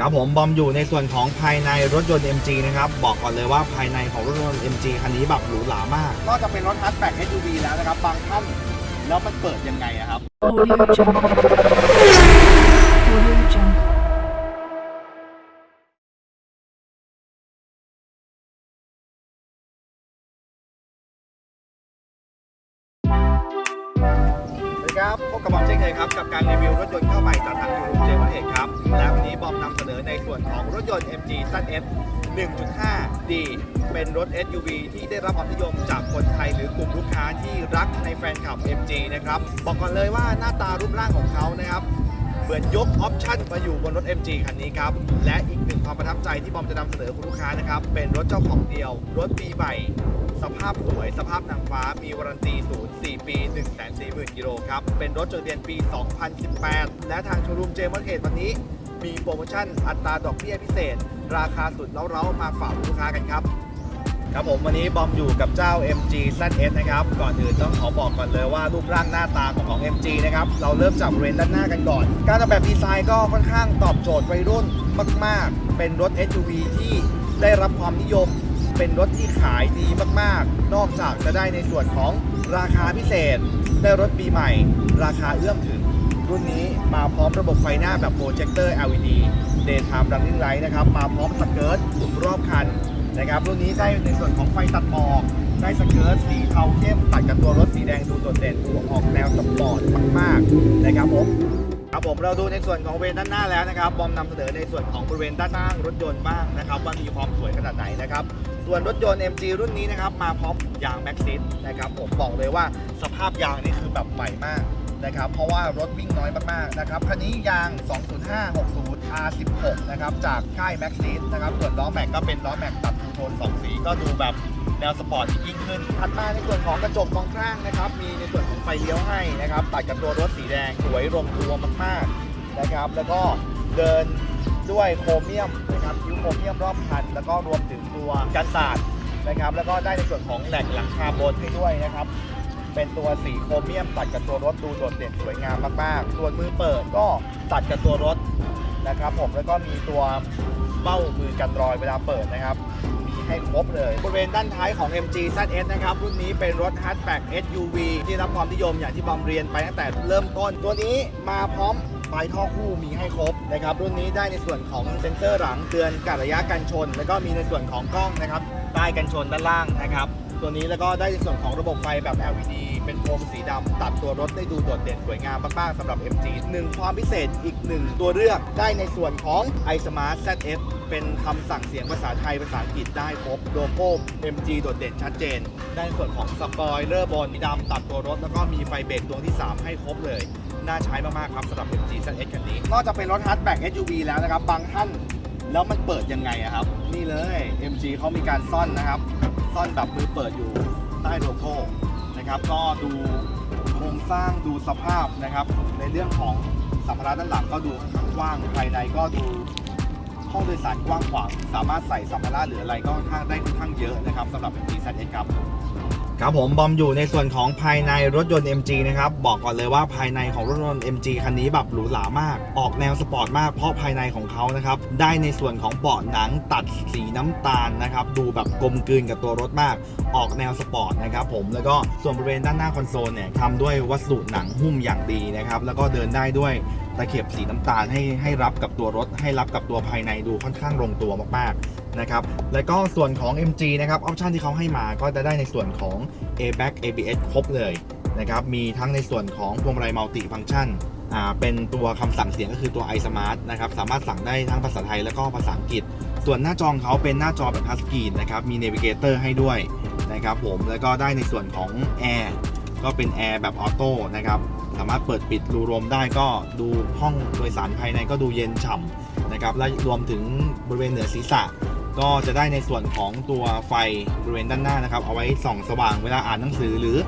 ครับผมบอมอยู่ในส่วนของภายในรถยนต์ MG นะครับ บอกก่อนเลยว่าภายในของรถยนต์ MG คันนี้แบบหรูหรามาก ก็จะเป็นรถฮัตแบ็ก SUV แล้วนะครับ บางท่านแล้วมันเปิดยังไงอะครับ Audio Jungle. ครับพบกับบอมเช่นเคยครับ กับการรีวิวรถยนต์เข้าใหม่จากทางยูรูเจวันเอกครับ และวันนี้บอมนำเสนอในส่วนของรถยนต์ MG ZS 1.5D เป็นรถ SUV ที่ได้รับความนิยมจากคนไทยหรือกลุ่มลูกค้าที่รักในแฟนคลับ MG นะครับ บอกก่อนเลยว่าหน้าตารูปร่างของเขานะครับ เหมือนยกออปชั่นมาอยู่บนรถ MG คันนี้ครับ และอีกหนึ่งความประทับใจที่บอมจะนำเสนอคุณลูกค้านะครับ เป็นรถเจ้าของเดียว รถปีใหม่ สภาพสวย สภาพนางฟ้า มีวารันตีศูนย์4ปี 1 4 0 0 0 0กิโลครับ เป็นรถจดทะเบียนปี 2018 และทางโชว์รูมเจมส์เทวันนี้มีโปรโมชั่นอัตราดอกเบี้ยพิเศษ ราคาสุดเล้าๆมาฝากลูกค้ากันครับ ครับผมวันนี้บอมอยู่กับเจ้า MG ZS นะครับ ก่อนอื่นต้องขอบอกก่อนเลยว่ารูปร่างหน้าตาของของ MG นะครับ เราเริ่มจากบริเวณด้านหน้ากันก่อน การออกแบบดีไซน์ก็ค่อนข้างตอบโจทย์วัยรุ่นมาก ๆ เป็นรถ SUV ที่ได้รับความนิยม เป็นรถที่ขายดีมาก ๆ นอกจากจะได้ในส่วนของราคาพิเศษ ได้รถปีใหม่ ราคาเอื้อมถึง รุ่นนี้มาพร้อมระบบไฟหน้าแบบโปรเจคเตอร์ LED Daytime Running Light นะครับ มาพร้อมสเกิร์ตรอบคัน นะครับรุ่นนี้ได้ในส่วนของไฟตัดหมอกได้สเกิร์ตสีเทาเข้มตัดกับตัวรถสีแดงดูโดดเด่นดูออกแนวสปอร์ตมากๆนะครับผมครับผมเราดูในส่วนของบริเวณด้านหน้าแล้วนะครับบอมนำเสนอในส่วนของบริเวณด้านข้างรถยนต์บ้างนะครับว่ามีความสวยขนาดไหนนะครับส่วนรถยนต์ MG รุ่นนี้นะครับมาพร้อมยางแม็กซิสนะครับผมบอกเลยว่าสภาพยางนี่คือแบบใหม่มาก นะครับ เพราะว่ารถวิ่งน้อยมากๆนะครับคันนี้ยาง 20560 R16 นะครับจากค่าย Max นะครับส่วนล้อแม็กก็เป็นล้อแม็กตัดทูโทนสองสีก็ดูแบบแนวสปอร์ตยิ่งขึ้นถัดมาในส่วนของกระจกมองข้างนะครับ มีในส่วนของไฟเลี้ยวให้นะครับตัดกับตัวรถสีแดงสวยลงตัวมากๆนะครับ แล้วก็เดินด้วยโครเมียมนะครับคิ้วโครเมียมรอบคัน แล้วก็รวมถึงตัวกันศาสตร์นะครับ แล้วก็ได้ในส่วนของแหลกหลังคาบนให้ด้วยนะครับ เป็นตัวสีโครเมียมตัดกับตัวรถดูโดดเด่นสวยงามมากๆ ส่วนมือเปิดก็ตัดกับตัวรถนะครับผมแล้วก็มีตัวเบ้ามือกันรอยเวลาเปิดนะครับ มีให้ครบเลย บริเวณด้านท้ายของ MG ZS นะครับ รุ่นนี้เป็นรถ hatchback SUV ที่รับความนิยมอย่างที่บอมเรียนไปตั้งแต่เริ่มต้น ตัวนี้มาพร้อมปลายท่อคู่มีให้ครบนะครับ รุ่นนี้ได้ในส่วนของเซ็นเซอร์หลังเตือนการระยะการชน แล้วก็มีในส่วนของกล้องนะครับใต้กันชนด้านล่างนะครับ ตัวนี้แล้วก็ได้ในส่วนของระบบไฟแบบ LED เป็นโคมสีดำตัดตัวรถได้ดูโดดเด่นสวยงามมากๆสำหรับ MG หนึ่งความพิเศษอีกหนึ่งตัวเลือกได้ในส่วนของ iSmart ZF เป็นคำสั่งเสียงภาษาไทยภาษาอังกฤษได้ครบโลโก้ MG โดดเด่นชัดเจน ได้ในส่วนของสปอยเลอร์บนสีดำตัดตัวรถ แล้วก็มีไฟเบรกดวงที่ 3 ให้ครบเลย น่าใช้มาก ๆ ครับสำหรับ MG ZS คันนี้ นอกจากเป็นรถ hatchback SUV แล้วนะครับ บางท่านแล้วมันเปิดยังไงอะครับ นี่เลย MG เขามีการซ่อนนะครับ ซ่อนแบบมือเปิดอยู่ใต้โลโก้นะครับ ก็ดูโครงสร้างดูสภาพนะครับ ในเรื่องของสัมภาระด้านหลังก็ดูค่อนข้างกว้างภายในก็ดูห้องโดยสารกว้างขวางสามารถใส่สัมภาระหรืออะไรก็ค่อนข้างได้ค่อนข้างเยอะนะครับสำหรับ MG ZS ครับ ครับผมบอมอยู่ในส่วนของภายในรถยนต์ MG นะครับบอกก่อนเลยว่าภายในของรถยนต์ MG คันนี้แบบหรูหรามาก ออกแนวสปอร์ตมากเพราะภายในของเขานะครับได้ในส่วนของเบาะหนังตัดสีน้ำตาลนะครับดูแบบกลมกลืนกับตัวรถมาก ออกแนวสปอร์ตนะครับผมแล้วก็ส่วนบริเวณด้านหน้าคอนโซลเนี่ยทำด้วยวัสดุหนังหุ้มอย่างดีนะครับแล้วก็เดินได้ด้วย ตะเข็บสีน้ำตาลให้ให้รับกับตัวรถ ให้รับกับตัวภายในดูค่อนข้างลงตัวมากๆนะครับแล้วก็ส่วนของ MG นะครับออปชันที่เขาให้มาก็จะได้ในส่วนของ A-Back ABS ครบเลยนะครับมีทั้งในส่วนของพวงมาลัยมัลติฟัง c t ชันอ่าเป็นตัวคำสั่งเสียงก็คือตัว iSmart นะครับสามารถสั่งได้ทั้งภาษาไทยแล้วก็ภาษาอังกฤษ ส่วนหน้าจอเขาเป็นหน้าจอแบบทัชสกรีนนะครับมี Navigator ให้ด้วยนะครับผมแล้วก็ได้ในส่วนของแอร์ ก็เป็นแอร์แบบออโต้นะครับ สามารถเปิดปิดรูลมได้ก็ดูห้องโดยสารภายในก็ดูเย็นฉ่ำนะครับ และรวมถึงบริเวณเหนือศีรษะ ก็จะได้ในส่วนของตัวไฟบริเวณด้านหน้านะครับ เอาไว้ส่องสว่างเวลาอ่านหนังสือหรือ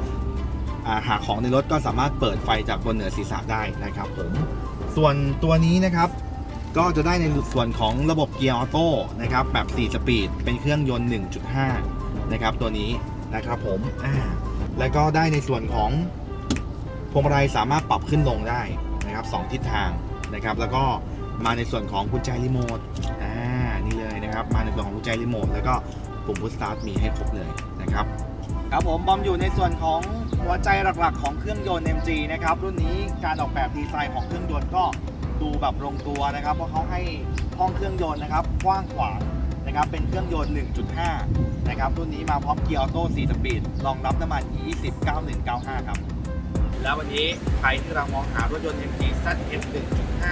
อาหาของในรถก็สามารถเปิดไฟจากบนเหนือศีรษะได้นะครับผมส่วนตัวนี้นะครับก็จะได้ในส่วนของระบบเกียร์ออโต้นะครับแบบ 4 สปีด เป็นเครื่องยนต์ 1.5 นะครับตัวนี้นะครับผมอ่า แล้วก็ได้ในส่วนของพวงมาลัยสามารถปรับขึ้นลงได้นะครับสองทิศทางนะครับ แล้วก็มาในส่วนของกุญแจรีโมทอ่านี่เลยนะครับ มาในส่วนของกุญแจรีโมทแล้วก็ปุ่มพุชสตาร์ทมีให้ครบเลยนะครับครับผมบอมอยู่ในส่วนของหัวใจหลักๆ ของเครื่องยนต์ MG นะครับรุ่นนี้การออกแบบดีไซน์ของเครื่องยนต์ก็ดูแบบลงตัวนะครับ เพราะเขาให้ห้องเครื่องยนต์นะครับกว้างขวาง นะครับเป็นเครื่องยนต์ 1.5 นะครับรุ่นนี้มาพร้อมเกียร์ออโต้4สปีดรองรับน้ำมัน E20 9195 ครับ แล้ววันนี้ใครที่เรามองหารถยนต์ MG ZF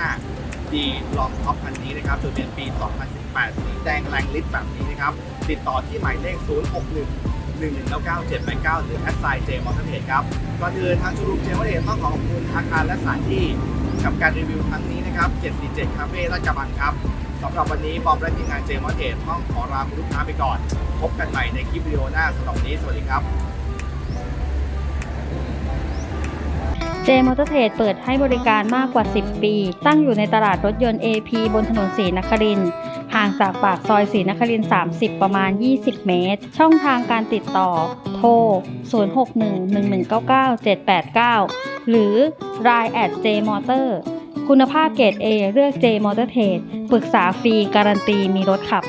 1.5ดีลองท็อปคันนี้นะครับจดเป็นปี 2018 สีแดงแรงลิตแบบนี้นะครับ ติดต่อที่หมายเลข 061 1199789 หรือแอดไซน์เจมอเตอร์เทครับ ก่อนอื่นทางชูรูมเจมอเตอร์เทต้องขอขอบคุณอาคารและสถานที่กับการรีวิวครั้งนี้นะครับ 747 คาเฟ่ลาดกระบังครับ สำหรับวันนี้บอมและทีมงานเจมอเตอร์เทต้องขอลาคุณลูกค้าไปก่อน พบกันใหม่ในคลิปวิดีโอหน้าสำหรับวันนี้สวัสดีครับ เจมอเตอร์เทรดเปิดให้บริการมากกว่า 10 ปี ตั้งอยู่ในตลาดรถยนต์ AP บนถนนศรีนครินทร์ห่างจากปากซอยศรีนครินทร์30 ประมาณ 20 เมตร ช่องทางการติดต่อ โทร 0611997789 หรือ Line at jmotor คุณภาพเกรด A เลือก J Motor Trade ปรึกษาฟรีการันตีมีรถขับ